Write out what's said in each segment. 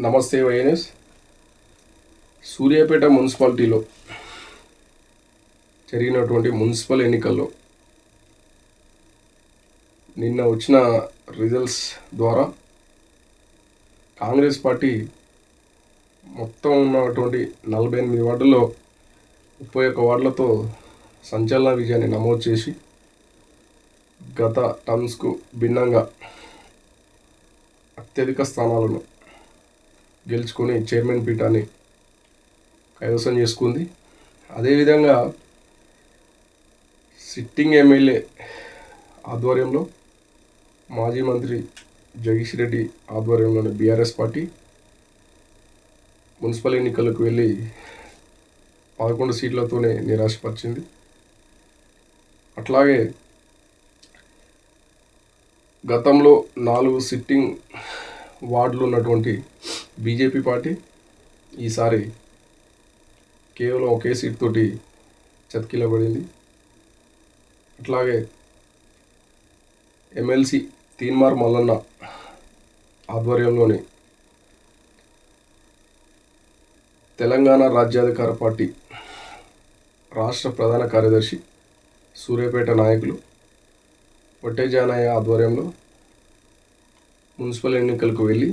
నమస్తే వైఎన్ఎస్. సూర్యాపేట మున్సిపాలిటీలో జరిగినటువంటి మున్సిపల్ ఎన్నికల్లో నిన్న వచ్చిన రిజల్ట్స్ ద్వారా కాంగ్రెస్ పార్టీ మొత్తం ఉన్నటువంటి నలభై ఎనిమిది వార్డుల్లో ముప్పై ఒక్క వార్డులతో సంచలన విజయాన్ని నమోదు చేసి గత టర్మ్స్కు భిన్నంగా అత్యధిక స్థానాలను గెలుచుకొని చైర్మన్ పీఠాన్ని కైవసం చేసుకుంది. అదేవిధంగా సిట్టింగ్ ఎమ్మెల్యే ఆధ్వర్యంలో మాజీ మంత్రి జగదీష్ రెడ్డి ఆధ్వర్యంలోని బీఆర్ఎస్ పార్టీ మున్సిపల్ ఎన్నికలకు వెళ్ళి పదకొండు సీట్లతోనే నిరాశపరిచింది. అట్లాగే గతంలో నాలుగు సిట్టింగ్ వార్డులు ఉన్నటువంటి బీజేపీ పార్టీ ఈసారి కేవలం ఒకే సీట్ తోటి చతికిలబడింది. అట్లాగే ఎమ్మెల్సీ తీన్మార్ మల్లన్న ఆధ్వర్యంలోని తెలంగాణ రాజ్యాధికార పార్టీ రాష్ట్ర ప్రధాన కార్యదర్శి సూర్యాపేట నాయకులు వట్టేజానయ్య ఆధ్వర్యంలో మున్సిపల్ ఎన్నికలకు వెళ్ళి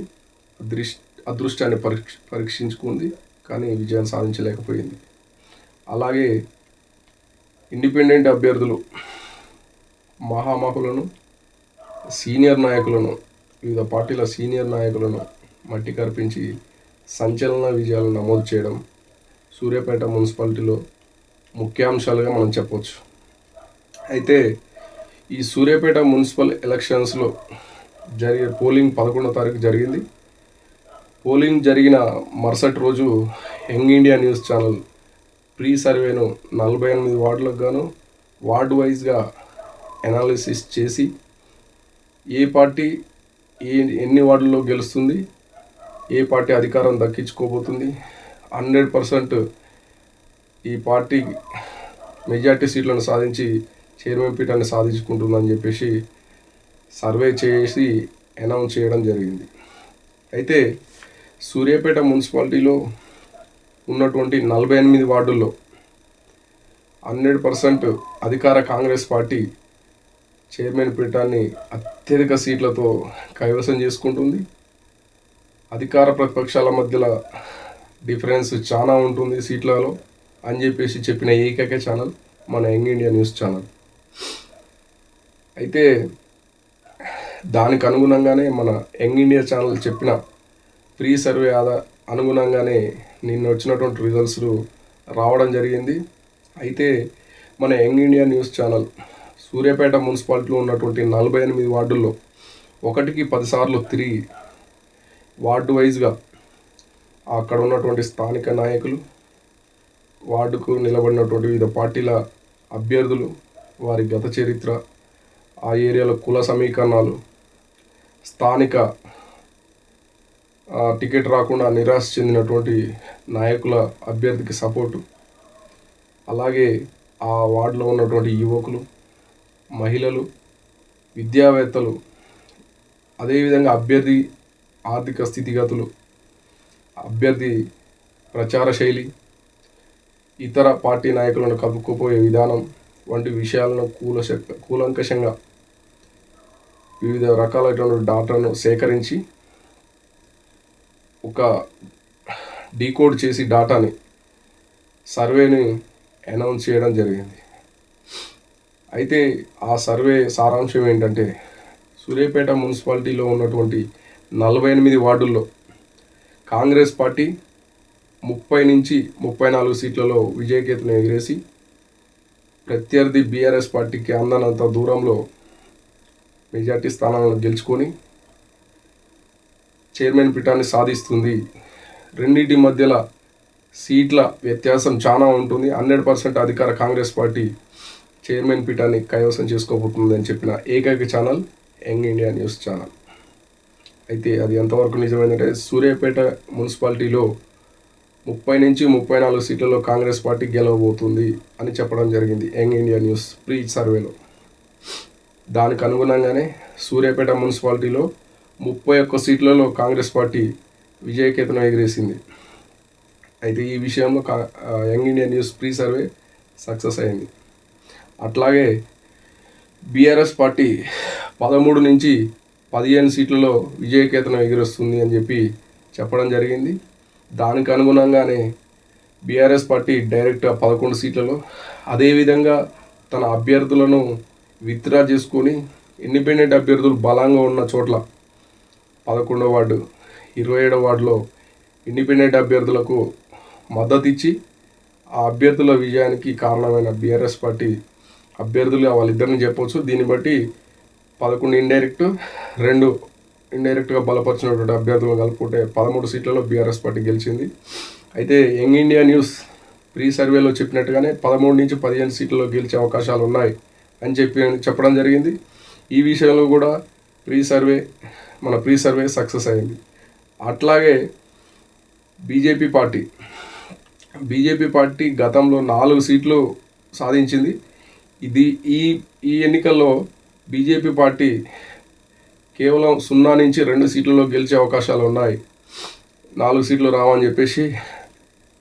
అదృష్ అదృష్టాన్ని పరీక్ష పరీక్షించుకుంది కానీ విజయం సాధించలేకపోయింది. అలాగే ఇండిపెండెంట్ అభ్యర్థులు మహామహులను సీనియర్ నాయకులను వివిధ పార్టీల సీనియర్ నాయకులను మట్టి కర్పించి సంచలన విజయాలు నమోదు చేయడం సూర్యాపేట మున్సిపాలిటీలో ముఖ్యాంశాలుగా మనం చెప్పవచ్చు అయితే ఈ సూర్యాపేట మున్సిపల్ ఎలక్షన్స్లో జరిగే పోలింగ్ పదకొండో తారీఖు జరిగింది. పోలింగ్ జరిగిన మరుసటి రోజు young India news channel pre సర్వేను నలభై ఎనిమిది వార్డులకు గాను వార్డు వైజ్గా అనాలిసిస్ చేసి ఏ పార్టీ ఏ ఎన్ని వార్డుల్లో గెలుస్తుంది ఏ పార్టీ అధికారం దక్కించుకోబోతుంది హండ్రెడ్ పర్సెంట్ ఈ పార్టీ మెజార్టీ సీట్లను సాధించి చైర్మన్ పీఠాన్ని సాధించుకుంటుందని చెప్పేసి సర్వే చేసి అనౌన్స్ చేయడం జరిగింది. అయితే సూర్యాపేట మున్సిపాలిటీలో ఉన్నటువంటి నలభై ఎనిమిది వార్డుల్లో హండ్రెడ్ పర్సెంట్ అధికార కాంగ్రెస్ పార్టీ చైర్మన్ పీఠాన్ని అత్యధిక సీట్లతో కైవసం చేసుకుంటుంది. అధికార ప్రతిపక్షాల మధ్యలో డిఫరెన్స్ చాలా ఉంటుంది సీట్లలో అని చెప్పేసి చెప్పిన ఏకైక ఛానల్ మన యంగ్ ఇండియా న్యూస్ ఛానల్. అయితే దానికి అనుగుణంగానే మన యంగ్ ఇండియా ఛానల్ చెప్పిన ప్రీ సర్వే ఆదా అనుగుణంగానే నిన్న వచ్చినటువంటి రిజల్ట్స్ రావడం జరిగింది. అయితే మన young India news channel Suryapet మున్సిపాలిటీలో ఉన్నటువంటి నలభై ఎనిమిది వార్డుల్లో ఒకటికి పదిసార్లు తిరిగి వార్డు వైజ్గా అక్కడ ఉన్నటువంటి స్థానిక నాయకులు వార్డుకు నిలబడినటువంటి వివిధ పార్టీల అభ్యర్థులు వారి గత చరిత్ర ఆ ఏరియాలో కుల సమీకరణాలు స్థానిక టికెట్ రాకుండా నిరాశ చెందినటువంటి నాయకుల అభ్యర్థికి సపోర్టు. అలాగే ఆ వార్డులో ఉన్నటువంటి యువకులు మహిళలు విద్యావేత్తలు అదేవిధంగా అభ్యర్థి ఆర్థిక స్థితిగతులు అభ్యర్థి ప్రచార శైలి ఇతర పార్టీ నాయకులను కలుపుకుపోయే విధానం వంటి విషయాలను కూలశ కూలంకషంగా వివిధ రకాలైనటువంటి డాటాను సేకరించి ఒక డీకోడ్ చేసి డాటాని సర్వేని అనౌన్స్ చేయడం జరిగింది. అయితే ఆ సర్వే సారాంశం ఏంటంటే సూర్యాపేట మున్సిపాలిటీలో ఉన్నటువంటి నలభై ఎనిమిది వార్డుల్లో కాంగ్రెస్ పార్టీ ముప్పై నుంచి ముప్పై నాలుగు సీట్లలో విజయకేతను ఎగిరేసి ప్రత్యర్థి బీఆర్ఎస్ పార్టీకి అందనంత దూరంలో మెజార్టీ స్థానాలను గెలుచుకొని చైర్మన్ పీఠాన్ని సాధిస్తుంది. రెండింటి మధ్యలో సీట్ల వ్యత్యాసం చాలా ఉంటుంది. హండ్రెడ్ పర్సెంట్ అధికార కాంగ్రెస్ పార్టీ చైర్మన్ పీఠాన్ని కైవసం చేసుకోబోతుంది అని చెప్పిన ఏకైక channel young India news channel. అయితే అది ఎంతవరకు నిజమైందంటే సూర్యాపేట మున్సిపాలిటీలో ముప్పై నుంచి ముప్పై నాలుగు సీట్లలో కాంగ్రెస్ పార్టీ గెలవబోతుంది అని చెప్పడం జరిగింది యంగ్ ఇండియా న్యూస్ ప్రీ సర్వేలో. దానికి అనుగుణంగానే సూర్యాపేట మున్సిపాలిటీలో ముప్పై ఒక్క సీట్లలో కాంగ్రెస్ పార్టీ విజయకేతనం ఎగిరేసింది. అయితే ఈ విషయంలో కా young India news pre survey success అయింది. అట్లాగే బీఆర్ఎస్ పార్టీ పదమూడు నుంచి పదిహేను సీట్లలో విజయకేతనం ఎగిరొస్తుంది అని చెప్పి చెప్పడం జరిగింది. దానికి అనుగుణంగానే బీఆర్ఎస్ పార్టీ డైరెక్ట్గా పదకొండు సీట్లలో అదేవిధంగా తన అభ్యర్థులను విత్డ్రా చేసుకొని ఇండిపెండెంట్ అభ్యర్థులు బలంగా ఉన్న చోట్ల పదకొండో వార్డు ఇరవై ఏడో వార్డులో ఇండిపెండెంట్ అభ్యర్థులకు మద్దతు ఇచ్చి ఆ అభ్యర్థుల విజయానికి కారణమైన బీఆర్ఎస్ పార్టీ అభ్యర్థులుగా వాళ్ళిద్దరిని చెప్పవచ్చు. దీన్ని బట్టి పదకొండు ఇండైరెక్ట్ రెండు ఇండైరెక్ట్గా బలపరిచినటువంటి అభ్యర్థులు కలుపుకుంటే పదమూడు సీట్లలో బీఆర్ఎస్ పార్టీ గెలిచింది. అయితే యంగ్ ఇండియా న్యూస్ ప్రీ సర్వేలో చెప్పినట్టుగానే పదమూడు నుంచి పదిహేను సీట్లలో గెలిచే అవకాశాలు ఉన్నాయి అని చెప్పి చెప్పడం జరిగింది. ఈ విషయంలో కూడా ప్రీ సర్వే మన ప్రీ సర్వే సక్సెస్ అయింది. అట్లాగే బీజేపీ పార్టీ బీజేపీ పార్టీ గతంలో నాలుగు సీట్లు సాధించింది. ఇది ఈ ఈ ఎన్నికల్లో బీజేపీ పార్టీ కేవలం సున్నా నుంచి రెండు సీట్లలో గెలిచే అవకాశాలు ఉన్నాయి. నాలుగు సీట్లు రావని చెప్పేసి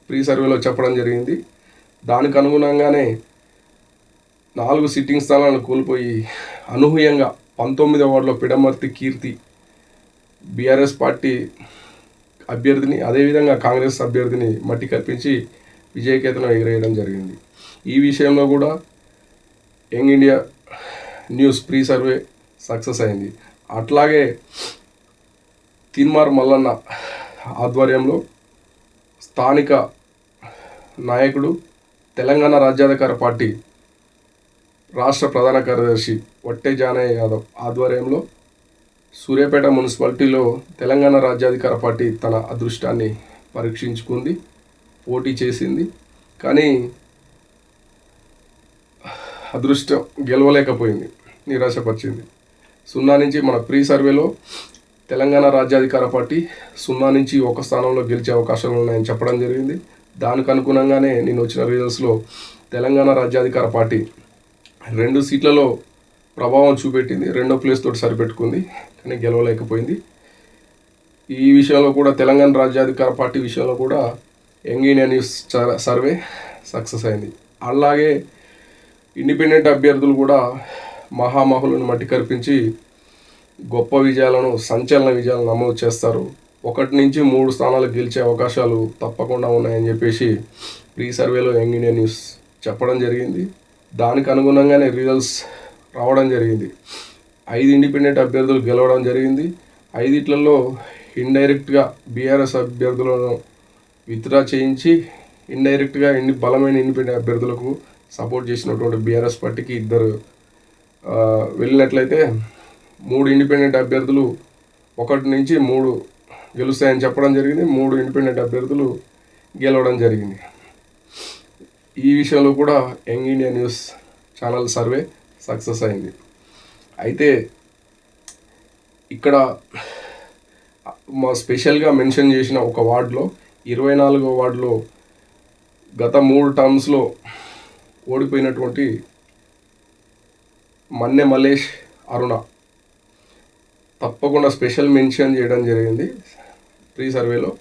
ప్రీ సర్వేలో చెప్పడం జరిగింది. దానికి అనుగుణంగానే నాలుగు సిట్టింగ్ స్థానాలను కోల్పోయి అనూహ్యంగా పంతొమ్మిదవ వార్డులో పిడమర్తి కీర్తి బీఆర్ఎస్ పార్టీ అభ్యర్థిని అదేవిధంగా కాంగ్రెస్ అభ్యర్థిని మట్టి కల్పించి విజయకేతనం ఎగిరేయడం జరిగింది. ఈ విషయంలో కూడా young India news pre survey success అయింది. అట్లాగే తిన్మార్ మల్లన్న ఆధ్వర్యంలో స్థానిక నాయకుడు తెలంగాణ రాజ్యాధికార పార్టీ రాష్ట్ర ప్రధాన కార్యదర్శి వట్టే జానయ్య యాదవ్ ఆధ్వర్యంలో సూర్యాపేట మున్సిపాలిటీలో తెలంగాణ రాజ్యాధికార పార్టీ తన అదృష్టాన్ని పరీక్షించుకుంది పోటీ చేసింది. కానీ అదృష్టం గెలవలేకపోయింది నిరాశపరిచింది. సున్నా నుంచి మన ప్రీ సర్వేలో తెలంగాణ రాజ్యాధికార పార్టీ సున్నా నుంచి ఒక స్థానంలో గెలిచే అవకాశాలు ఉన్నాయని చెప్పడం జరిగింది. దానికి అనుగుణంగానే నేను వచ్చిన రిజల్ట్స్లో తెలంగాణ రాజ్యాధికార పార్టీ రెండు సీట్లలో ప్రభావం చూపెట్టింది. రెండో ప్లేస్ తోటి సరిపెట్టుకుంది. కానీ గెలవలేకపోయింది. ఈ విషయంలో కూడా తెలంగాణ రాజ్యాధికార పార్టీ విషయంలో కూడా young India news survey success అయింది. అలాగే ఇండిపెండెంట్ అభ్యర్థులు కూడా మహామహులను మట్టి కల్పించి గొప్ప విజయాలను సంచలన విజయాలను నమోదు చేస్తారు. ఒకటి నుంచి మూడు స్థానాలు గెలిచే అవకాశాలు తప్పకుండా ఉన్నాయని చెప్పేసి ప్రీ సర్వేలో యంగ్ ఇండియా న్యూస్ చెప్పడం జరిగింది. దానికి అనుగుణంగానే రిజల్ట్స్ రావడం జరిగింది. ఐదు ఇండిపెండెంట్ అభ్యర్థులు గెలవడం జరిగింది. ఐదిట్లలో ఇండైరెక్ట్గా బీఆర్ఎస్ అభ్యర్థులను విత్డ్రా చేయించి ఇండైరెక్ట్గా ఇన్ని బలమైన ఇండిపెండెంట్ అభ్యర్థులకు సపోర్ట్ చేసినటువంటి బీఆర్ఎస్ పార్టీకి ఇద్దరు వెళ్ళినట్లయితే మూడు ఇండిపెండెంట్ అభ్యర్థులు ఒకటి నుంచి మూడు గెలుస్తాయని చెప్పడం జరిగింది. మూడు ఇండిపెండెంట్ అభ్యర్థులు గెలవడం జరిగింది. ఈ విషయంలో కూడా young India news channel survey success అయింది. అయితే ఇక్కడ మా స్పెషల్గా మెన్షన్ చేసిన ఒక వార్డులో ఇరవై నాలుగో వార్డులో గత మూడు టర్మ్స్లో ఓడిపోయినటువంటి మన్నె మలేష్ అరుణ తప్పకుండా స్పెషల్ మెన్షన్ చేయడం జరిగింది. ప్రీ సర్వేలో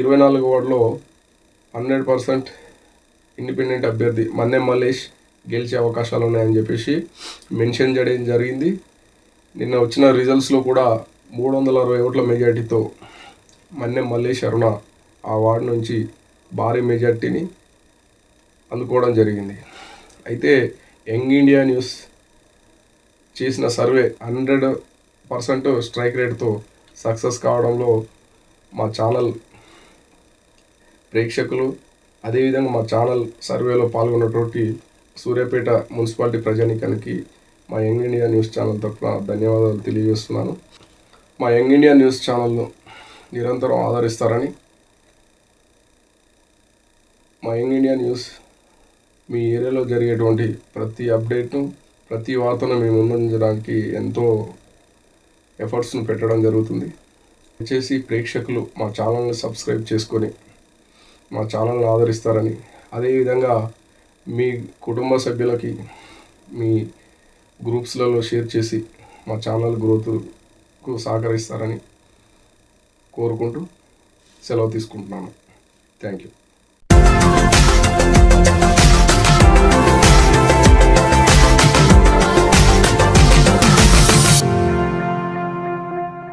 ఇరవై నాలుగు వార్డులో హండ్రెడ్ పర్సెంట్ ఇండిపెండెంట్ అభ్యర్థి మన్నె మలేష్ గెలిచే అవకాశాలు ఉన్నాయని చెప్పేసి మెన్షన్ చేయడం జరిగింది. నిన్న వచ్చిన రిజల్ట్స్లో కూడా మూడు వందల అరవై ఓట్ల మెజార్టీతో మన్నె మల్లేష్ అరుణ ఆ వార్డు నుంచి భారీ మెజార్టీని అందుకోవడం జరిగింది. అయితే యంగ్ ఇండియా న్యూస్ చేసిన సర్వే హండ్రెడ్ పర్సెంట్ స్ట్రైక్ రేట్తో సక్సెస్ కావడంలో మా ఛానల్ ప్రేక్షకులు అదేవిధంగా మా ఛానల్ సర్వేలో పాల్గొన్నటువంటి సూర్యాపేట మున్సిపాలిటీ ప్రజానికానికి మా యంగ్ ఇండియా న్యూస్ ఛానల్ తరఫున ధన్యవాదాలు తెలియజేస్తున్నాను. మా యంగ్ ఇండియా న్యూస్ ఛానల్ను నిరంతరం ఆదరిస్తారని మా యంగ్ ఇండియా న్యూస్ మీ ఏరియాలో జరిగేటువంటి ప్రతి అప్డేట్ను ప్రతి వార్తను మేము ముందుంచడానికి ఎంతో ఎఫర్ట్స్ను పెట్టడం జరుగుతుంది. దయచేసి ప్రేక్షకులు మా ఛానల్ని సబ్స్క్రైబ్ చేసుకొని మా ఛానల్ని ఆదరిస్తారని అదేవిధంగా మీ కుటుంబ సభ్యులకి మీ గ్రూప్స్లలో షేర్ చేసి మా ఛానల్ గ్రోత్కు సహకరిస్తారని కోరుకుంటూ సెలవు తీసుకుంటున్నాను. Thank you.